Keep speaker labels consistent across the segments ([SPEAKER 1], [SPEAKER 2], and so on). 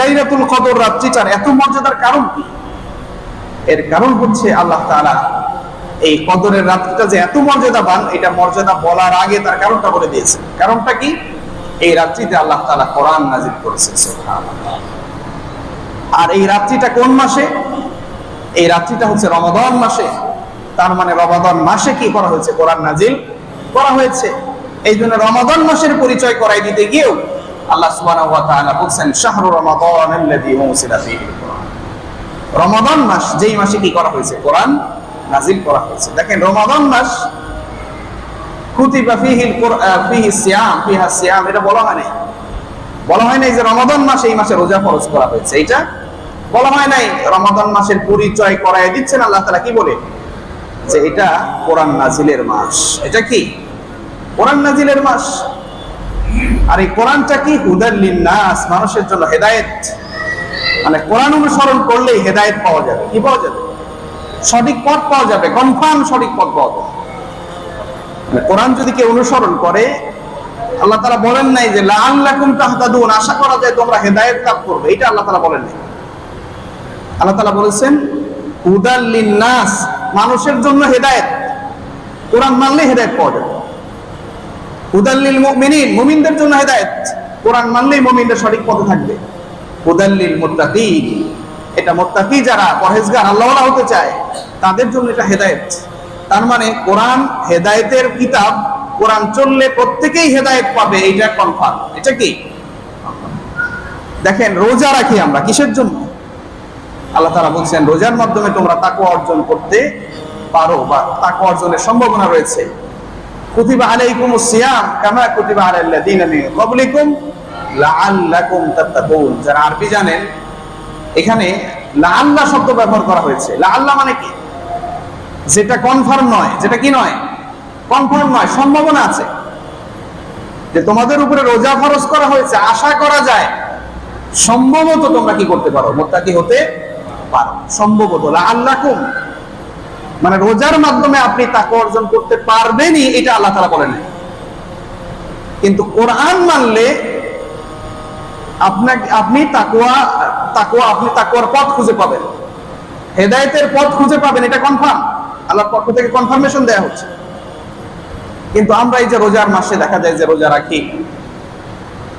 [SPEAKER 1] লাইলাতুল কদর রাত্রিটার এত মর্যাদার কারণ এর কারণ হচ্ছে আল্লাহ তাআলা এই কদরের রাত্রিটা যে এত মর্যাদাবান, এটা মর্যাদা বলার আগে তার কারণটা বলে দিয়েছে। কারণটা কি? এই রাত্রিতে আল্লাহ তাআলা কোরআন। আর এই রাত্রিটা কোন মাসে? এই রাত্রিটা হচ্ছে রমাদান মাসে। তার মানে রমাদান মাসে কি করা হয়েছে? কোরআন নাজিল করা হয়েছে। এই জন্য রমাদান মাসের পরিচয় করাই দিতে গিয়েও রমাদান মাস এই মাসে রোজা ফরজ করা হয়েছে। এটা বলা হয় নাই। রমাদান মাসের পরিচয় করায় দিচ্ছেন আল্লাহ তাআলা। কি বলে? যে এটা কোরআন নাজিলের মাস। এটা কি? কোরআন নাজিলের মাস। আর এই কোরআনটা কি? হুদার নাস মানুষের জন্য হেদায়েত। মানে কোরআন অনুসরণ করলেই হেদায়েত পাওয়া যাবে। কি পাওয়া যাবে? সঠিক পথ পাওয়া যাবে। কনফার্ম সঠিক পথ পাওয়া যাবে। মানে কোরআন যদি কেউ অনুসরণ করে, আল্লাহ তারা বলেন নাই যে, লাআল্লাকুম তাহতাদুন আশা করা যায় তোমরা হেদায়েত লাভ করবে। এটা আল্লাহ তারা বলেন নাই। আল্লাহ তাআলা বলেছেন, হুদাল নাস মানুষের জন্য হেদায়েত। কোরআন মানলে হেদায়েত পাওয়া যাবে। হুদাল্লিল মুমিনিন, মুমিনদের জন্য হেদায়েত। কোরআন মানলেই মুমিনদের সঠিক পথে থাকবে। হুদাল্লিল মুত্তাকিন, এটা মুত্তাকি যারা, পরহেজগার, আল্লাহওয়ালা হতে চায়, তাদের জন্য এটা হেদায়েত। তার মানে কোরআন হেদায়েতের কিতাব, কোরআন চললে প্রত্যেকেই হেদায়েত পাবে এটা কনফার্ম এটা কি? দেখেন, রোজা রাখি আমরা, কিসের জন্য? আল্লাহ তারা বলছেন, রোজার মাধ্যমে তোমরা তাকওয়া অর্জন করতে পারো বা তাকওয়া অর্জনের সম্ভাবনা রয়েছে। এখানে মানে সম্ভাবনা আছে। যে তোমাদের উপরে রোজা ফরজ করা হয়েছে, আশা করা যায়। সম্ভবত তোমরা কি করতে পারো? মোত্তাকি হতে পারো। সম্ভবত। লাআল্লাকুম। মানে রোজার মাধ্যমে আপনি তাকে অর্জন করতে পারবেনই, এটা আল্লাহ তারা বলেন। কিন্তু কোরআন মানলে আপনাকে, আপনি তাকুয়া তাকুয়া আপনি তাকুয়ার পথ খুঁজে পাবেন। হেদায়েতের পথ খুঁজে পাবেন, এটা কনফার্ম আল্লাহর পক্ষ থেকে কনফার্মেশন দেয়া হচ্ছে। কিন্তু আমরা এই যে রোজার মাসে দেখা যায় যে রোজা রাখি,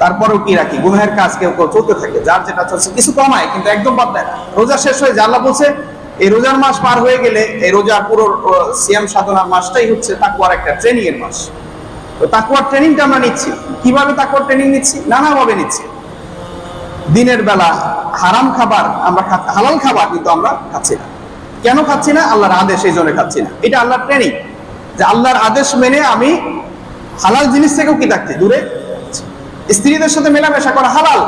[SPEAKER 1] তারপরেও কি রাখি? গুনাহের কাজ কেউ কেউ চলতে থাকে, যার যেটা চলছে, কিছু কমায়, কিন্তু একদম বাদ দেয় রোজা শেষ হয়ে যায়, আল্লাহ বলছে এই রোজার মাস পার হয়ে গেলে এই রোজার পুরো সিয়াম সাধনার মাসটাই হচ্ছে তাকুয়ার একটা ট্রেনিং এর মাস। তো তাকুয়ার ট্রেনিংটা আমরা নিচ্ছি। কীভাবে তাকুয়ার ট্রেনিং নিচ্ছি? নানাভাবে নিচ্ছি। দিনের বেলা হারাম খাবার আমরা হালাল খাবার কিন্তু আমরা খাচ্ছি না। কেন খাচ্ছি না? আল্লাহর আদেশ, এই জন্য খাচ্ছি না। এটা আল্লাহর ট্রেনিং যে আল্লাহর আদেশ মেনে আমি হালাল জিনিস থেকেও কি থাকছি? দূরে স্ত্রীদের সাথে মেলামেশা করা হালাল।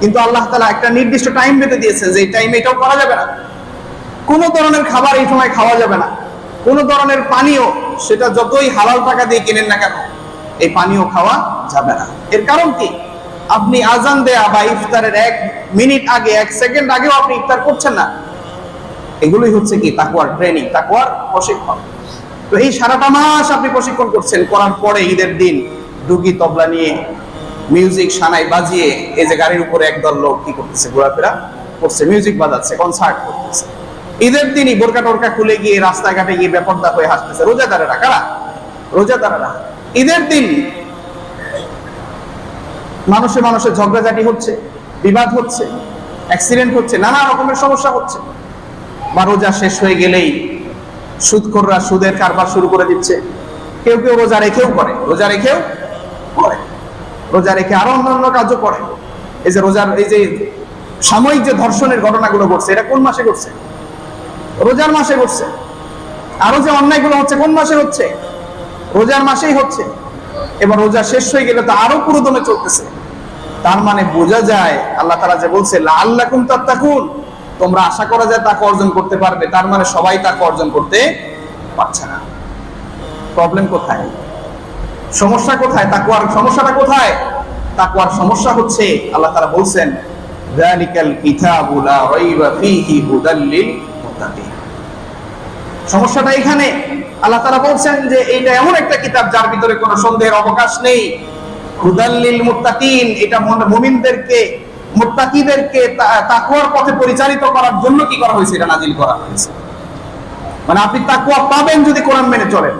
[SPEAKER 1] কিন্তু আল্লাহ তালা একটা নির্দিষ্ট টাইম বেঁধে দিয়েছেন যে এই টাইমে এটাও করা যাবে না। কোনো ধরনের খাবার এই সময় খাওয়া যাবে না। কোনো ধরনের পানীয়, সেটা যতই হালাল টাকা দিয়ে কিনেন না কেন, এই পানীয় খাওয়া যাবে না। এর কারণ কি? আপনি আজান দেয়া বা ইফতারের এক মিনিট আগে, এক সেকেন্ড আগেও আপনি ইফতার করছেন না। এগুলোই হচ্ছে কি? তাকুয়ার ট্রেনিং তাকুয়ার প্রশিক্ষণ। তো এই সারাটা মাস আপনি প্রশিক্ষণ করছেন, করার পরে ঈদের দিন ডুগি তবলা নিয়ে, মিউজিক সানাই বাজিয়ে, এই যে গাড়ির উপরে একদল লোক কি করতেছে, ঘোরাফেরা করছে, মিউজিক বাজাচ্ছে কনসার্ট করতেছে। ঈদের দিনই বোরকা টোরকা খুলে গিয়ে রাস্তাঘাটে গিয়ে বেপর্দা হয়ে হাসতেছে। রোজাদারেরা কারা? রোজাদারেরা। ঈদের দিন মানুষে মানুষে ঝগড়াঝাটি হচ্ছে, বিবাদ হচ্ছে অ্যাক্সিডেন্ট হচ্ছে, নানা রকমের সমস্যা হচ্ছে। বা রোজা শেষ হয়ে গেলেই সুদখোররা সুদের কারবার শুরু করে দিচ্ছে। কেউ কেউ রোজা রেখেও করে, রোজা রেখেও করে। রোজা রেখে আরও অন্যান্য কাজও করে। এই যে রোজার, এই যে সাময়িক যে ধর্ষণের ঘটনাগুলো ঘটছে, এটা কোন মাসে ঘটছে? রোজার মাসে ঘটছে আরও যে অন্যায়গুলো হচ্ছে, কোন মাসে হচ্ছে? রোজার মাসেই হচ্ছে। এবার রোজা শেষ হয়ে গেলে তো আরও পুরোদমে চলতেছে। তার মানে বোঝা যায়, আল্লাহ তারা যে বলছে আল্লাহ তাত্তাকুন। তোমরা আশা করা যায় তাকে অর্জন করতে পারবে। তার মানে সবাই তাকে অর্জন করতে পারছে না। প্রবলেম কোথায়? সমস্যা কোথায়? তাকুয়ার সমস্যাটা কোথায়? তাকুয়ার সমস্যা হচ্ছে, আল্লাহ তারা বলছেন লা রাইবা ফীহি হুদাল লিল মুত্তাকিন সমস্যাটা এখানে। আল্লাহ তারা বলছেন যে, এইটা এমন একটা কিতাব যার ভিতরে কোনো সন্দেহের অবকাশ নেই। হুদাল্লিল মুত্তাকিন, এটা মন- মুমিনদেরকে, মুত্তাকিদেরকে পথে পরিচালিত করার জন্য কি করা হয়েছে? এটা নাজিল করা হয়েছে। মানে আপনি পাবেন যদি কোরআন মেনে চলেন।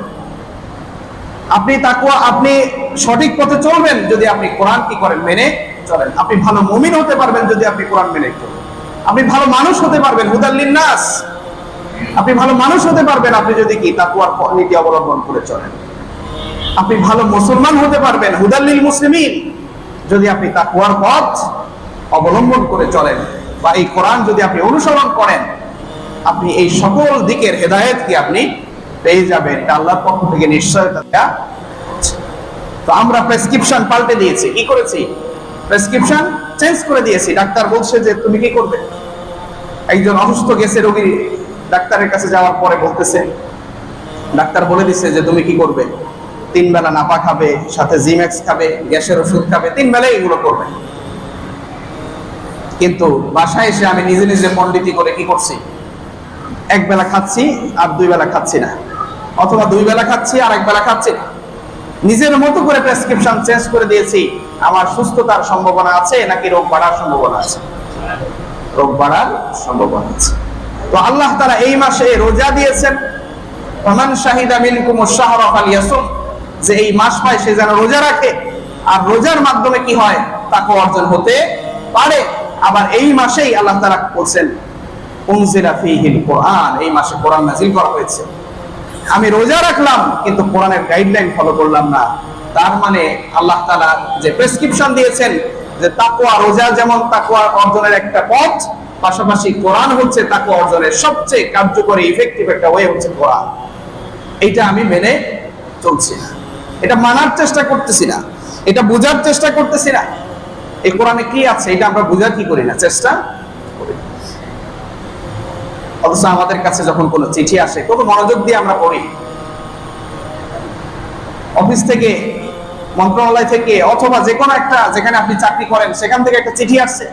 [SPEAKER 1] আপনি আপনি সঠিক পথে চলবেন যদি আপনি কোরআন কি করেন মেনে চলেন। আপনি ভালো মুমিন হতে পারবেন যদি আপনি কোরআন মেনে চলেন। আপনি ভালো মানুষ হতে পারবেন। হুদাল্লিন নাস আপনি ভালো মানুষ হতে পারবেন, আপনি যদি কি তাকওয়ার প- নীতি অবলম্বন করে চলেন। আপনি ভালো মুসলমান হতে পারবেন হুদাল্লিল মুসলিমিন। যদি আপনি তাকওয়ার পথ অবলম্বন করে চলেন বা এই কোরআন যদি আপনি অনুসরণ করেন, আপনি এই সকল দিকের হেদায়েত কি আপনি পেয়ে যাবেন, এটা আল্লাহর পক্ষ থেকে নিশ্চয়তা দেয়া তো আমরা প্রেসক্রিপশন পাল্টে দিয়েছি, কি করেছি? প্রেসক্রিপশন চেঞ্জ করে দিয়েছি। ডাক্তার বলছে যে, তুমি কি করবে? একজন অসুস্থ গেছে রোগী ডাক্তারের কাছে যাওয়ার পরে বলতেছে, ডাক্তার বলে দিচ্ছে যে, তুমি কি করবে? তিন বেলা নাপা খাবে, সাথে জিমেক্স খাবে, গ্যাসের ওষুধ খাবে, তিন বেলায় এগুলো করবে। কিন্তু বাসায় এসে আমি নিজে নিজে পণ্ডিতি করে কি করছি? এক বেলা খাচ্ছি আর দুই বেলা খাচ্ছি না। অথবা দুই বেলা খাচ্ছি আর এক বেলা খাচ্ছি না। নিজের মতো করে প্রেসক্রিপশন চেঞ্জ করে দিয়েছি। আমার সুস্থতার সম্ভাবনা আছে নাকি রোগ বাড়ার সম্ভাবনা আছে? রোগ বাড়ার সম্ভাবনা আছে। তো আল্লাহ তারা এই মাসে রোজা দিয়েছেন। ওমান শাহিদা মিনকুম শাহরা ফালিয়াসুম। যে এই মাস পায় সে যেন রোজা রাখে। আর রোজার মাধ্যমে কি হয়? তাকে অর্জন হতে পারে। আবার এই মাসেই আল্লাহ তারা বলছেন, উনজিলা ফীহিল কোরআন। এই মাসে কোরআন নাজিল করা হয়েছে। আমি রোজা রাখলাম, কিন্তু কোরআনের গাইডলাইন ফলো করলাম না। তার মানে আল্লাহ তাআলা যে প্রেসক্রিপশন দিয়েছেন, যে তাকওয়া রোজা যেমন তাকওয়া অর্জনের একটা পথ পাশাপাশি কোরআন হচ্ছে তাকওয়া অর্জনের সবচেয়ে কার্যকরী ইফেক্টিভ একটা ওয়ে হচ্ছে কোরআন। এটা আমি মেনে চলছি না। এটা মানার চেষ্টা করতেছি না। এটা বোঝার চেষ্টা করতেছি না। এই কোরআনে কি আছে, এটা আমরা বোঝার কি করি না, চেষ্টা অথচ আমাদের কাছে যখন কোনো চিঠি আসে কত মনোযোগ দিয়ে আমরা পড়ি। অফিস থেকে, মন্ত্রণালয় থেকে, অথবা যে কোনো একটা, যেখানে আপনি চাকরি করেন, সেখান থেকে একটা চিঠি আসছে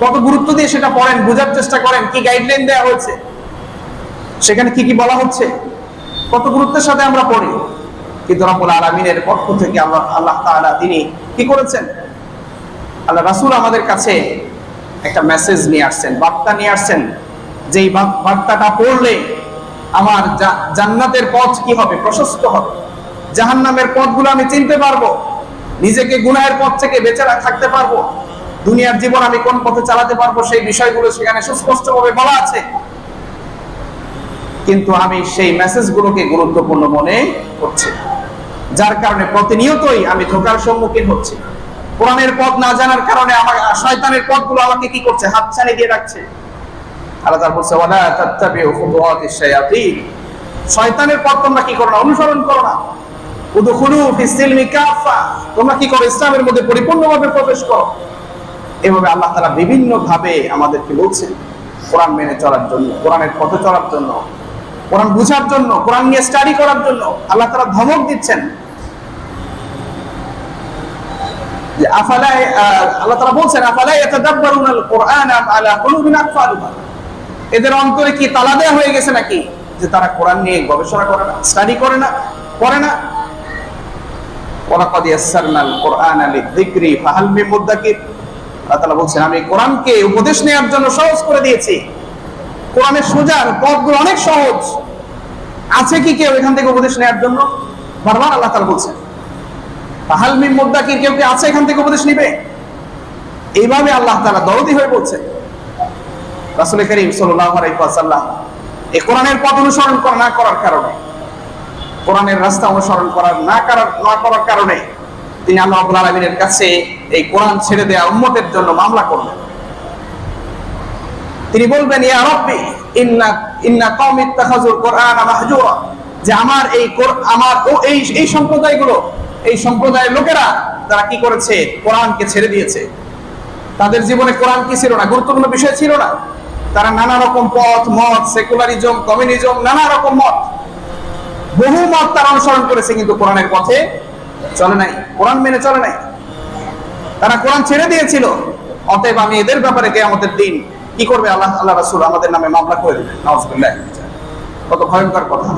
[SPEAKER 1] কত গুরুত্ব দিয়ে সেটা পড়েন, বোঝার চেষ্টা করেন, কি গাইডলাইন দেওয়া হয়েছে? সেখানে কি কি বলা হচ্ছে? কত গুরুত্বের সাথে আমরা পড়ি? কিন্তু রব্বুল আলমিনের পক্ষ থেকে আল্লাহ আল্লাহ তাআলা তিনি কি করেছেন? আল্লাহ রাসূল আমাদের কাছে একটা মেসেজ নিয়ে আসছেন, বার্তা নিয়ে আসছেন, যেই বাক- বার্তাটা পড়লে আমার জান্নাতের পথ কি হবে? প্রশস্ত হবে। জাহান্নামের পথগুলো আমি চিনতে পারব। নিজেকে গুনাহের পথ থেকে বেঁচে থাকতে পারব। দুনিয়ার জীবন আমি কোন পথে চালাতে পারব সেই বিষয়গুলো সেখানে সুস্পষ্টভাবে বলা আছে। কিন্তু আমি সেই মেসেজগুলোকে গুরুত্বপূর্ণ মনে করছি। যার কারণে প্রতিনিয়তই আমি ধোকার সম্মুখীন হচ্ছি। কোরআনের পথ না জানার কারণে আমার শয়তানের পথগুলো আমাকে কি করছে? হাতছানি দিয়ে রাখছে আল্লাহ তাআলা বলছে, ওয়ালা তাত্তাবিউ খুতুওয়াতিশ শায়াতিন। শয়তানের পথ তোমরা কি করো না? অনুসরণ করো না। উদখুলু ফিস সিলমি কাফা তোমরা কি করো? ইসলামের মধ্যে পরিপূর্ণভাবে প্রবেশ করো। এভাবে আল্লাহ তাআলা বিভিন্ন ভাবে আমাদেরকে বলছেন, কোরআন মেনে চলার জন্য, কোরআনের পথে চলার জন্য, কোরআন বুঝার জন্য, কোরআন নিয়ে স্টাডি করার জন্য আল্লাহ তাআলা ধমক দিচ্ছেন। আল্লাহ আলা এদের অন্তরে কি তালা দেয়া হয়ে গেছে নাকি? যে তারা কোরআন নিয়ে গবেষণা করে না স্টাডি করে না করে না। ইয়াসসারনাল কোরআনা মিন মুদ্দাকির আল্লাহ বলছেন, আমি কোরআনকে উপদেশ নেওয়ার জন্য সহজ করে দিয়েছি। কোরআনের সোজার পথগুলো অনেক সহজ। আছে কি কেউ এখান থেকে উপদেশ নেওয়ার জন্য? বারবার আল্লাহ তাআলা বলছেন। ফাহাল মিন মুদ্দাকির কেউ কি আছে এখান থেকে উপদেশ নিবে? এইভাবে আল্লাহ তাআলা দরদি হয়ে বলছেন। রাসূল করিম আলাইহি এই কোরআনের পথ অনুসরণ করা না করার কারণে, কোরআনের রাস্তা অনুসরণ করার না করার না করার কারণে তিনি আল্লাহ রাব্বুল আলামিনের কাছে এই কোরআন ছেড়ে দেওয়া উম্মতের জন্য মামলা করলেন। তিনি বলবেন, ইয়া রাব্বি, ইন্না ইন্না কওমি ইত্তাখাযুল কোরআনা মাহজুরা। যে আমার এই আমার ও এই এই সম্প্রদায়গুলো, এই সম্প্রদায়ের লোকেরা তারা কি করেছে? কোরআনকে ছেড়ে দিয়েছে। তাদের জীবনে কোরআন কি ছিল না? গুরুত্বপূর্ণ বিষয় ছিল না। তারা নানা রকম পথ, মত, সেকুলারিজম, কমিউনিজম, নানা রকম মত। বহু মত তারা অনুসরণ করেছে কিন্তু কোরআনের পথে চলে নাই। কোরআন মেনে চলে নাই। তারা কোরআন ছেড়ে দিয়েছিল। অতএব আমি এদের ব্যাপারে কে আমাদের দিন কি করবে? আল্লাহ আল্লাহ রাসুল আমাদের নামে মামলা করে দেবে কত ভয়ঙ্কর কথা